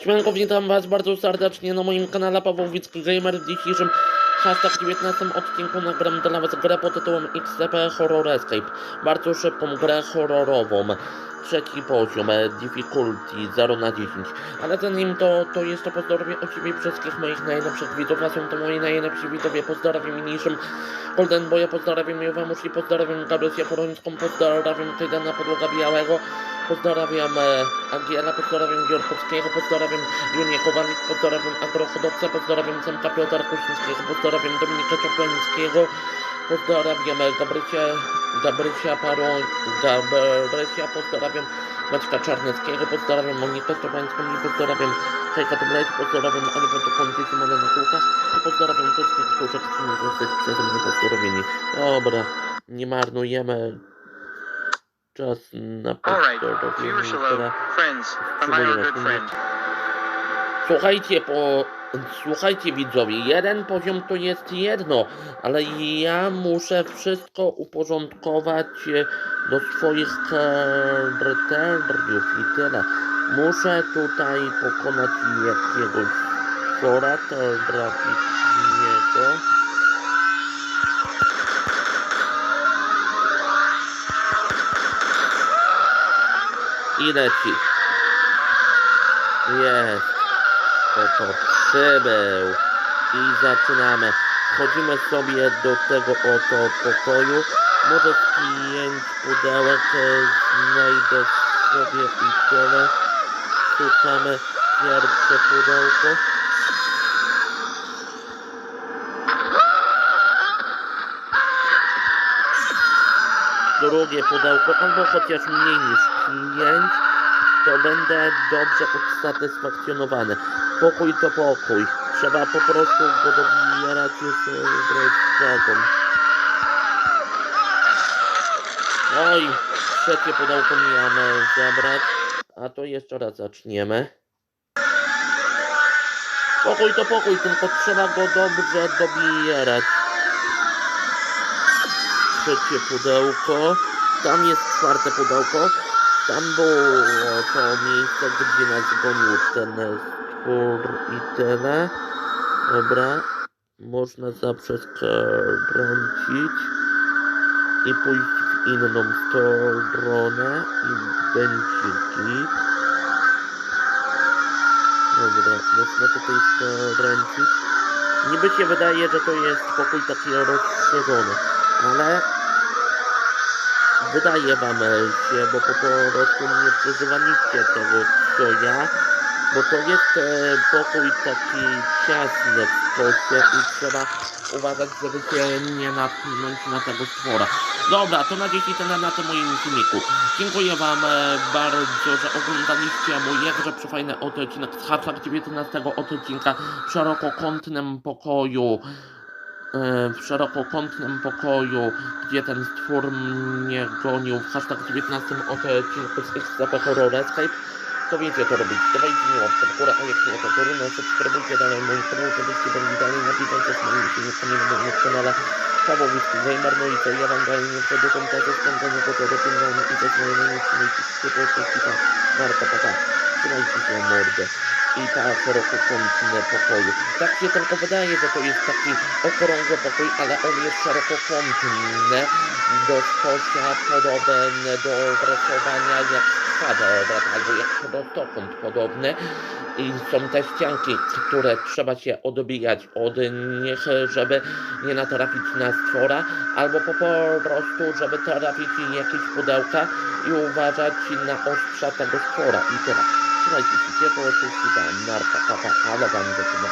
Siemanko, witam was bardzo serdecznie na moim kanale Pawłowicki Gamer. W dzisiejszym hashtag 19 odcinku nagram dla was grę pod tytułem XTP Horror Escape. Bardzo szybką grę horrorową. Trzeci poziom, e, difficulty 0 na 10. Ale zanim to, to jeszcze pozdrowię od ciebie wszystkich moich najlepszych widzów, a są to moi najlepsi widzowie. Pozdrawiam niniejszym Golden Boya, pozdrawiam Jowamuszki, pozdrawiam Gabrysię Porońską, pozdrawiam Kajdana Podłoga Białego. Pozdrawiam e, Angiela, pozdrawiam Giorkowskiego, pozdrawiam Junię Kowalik, pozdrawiam Agrohodowca, pozdrawiam Semka Piotra Kuśnickiego, pozdrawiam Dominika Czoplańskiego, pozdrawiam e, Gabrysia, Gabrysia Paroń, Gabrysia, pozdrawiam Maćka Czarneckiego, pozdrawiam Monikę Czoplańską i pozdrawiam Hejka Tublejt, pozdrawiam Alberto Kończy, Simona Nakulkas i pozdrawiam wszystkich, którzy chcą zostać przeze mnie pozdrowieni. Dobra, nie marnujemy czas na friend. Słuchajcie, po... Słuchajcie widzowie, jeden poziom to jest jedno, ale ja muszę wszystko uporządkować e, do swoich kryteriów i tyle. Muszę tutaj pokonać jakiegoś chora traficznego. Leci. Jest. To to przybył. I zaczynamy. Wchodzimy sobie do tego oto pokoju. Może pięć pudełek e, znajdę sobie i tyle. Szukamy pierwsze pudełko. Drugie pudełko, albo chociaż mniej niż pięć to będę dobrze usatysfakcjonowany. Pokój to pokój. Trzeba po prostu go dobierać już e, drogą. Oj, trzecie pudełko mijamy zebrać. A to jeszcze raz zaczniemy. Pokój to pokój, tylko trzeba go dobrze dobierać. Trzecie pudełko. Tam jest czwarte pudełko. Tam było to miejsce, gdzie nas gonił ten stwór i tyle. Dobra. Można zawsze i pójść w inną stronę i będzie git. Dobra, można tutaj skręcić. Niby się wydaje, że to jest pokój taki rozszerzony, ale wydaje wam się, bo po prostu nie przeżywaliście tego co ja, bo to jest e, pokój taki ciasny w kosie i trzeba uważać, żeby się nie natknąć na tego stwora. Dobra, to na dziś tyle na tym moim filmiku. Dziękuję wam e, bardzo, że oglądaliście mój jakże przefajny odcinek z hashtag 19 odcinka w szerokokątnym pokoju w szerokokątnym pokoju, gdzie ten stwór mnie gonił w hashtag 19 odcinku z XTP Horror Escape, to wiecie co robić. Dawajcie mi łapkę w górę, a jak nie to to no subskrybujcie dalej mój kanał, żebyście byli dalej na bieżąco z moimi filmikami na moim kanale. Pawłowicki Gamer, no i co, ja wam dalej nie przedłużam tego spędzonego to dopinam i też moje najmniejsze ciepłe ta Marka, papa. Trzymajcie się mordę i ta szerokokątne pokoju. Tak się tylko wydaje, że to jest taki okrągły pokój, ale on jest szerokokątny, do skosia podobny do rysowania jak kwadrat, albo jak prostokąt podobny. I są te ścianki, które trzeba się odbijać od nich, żeby nie natrafić na stwora, albo po prostu, żeby trafić jakieś pudełka i uważać na ostrza tego stwora i tyle. Trzymajcie się ciepło, cześć i tam, narka, papa, ale wam zaczyna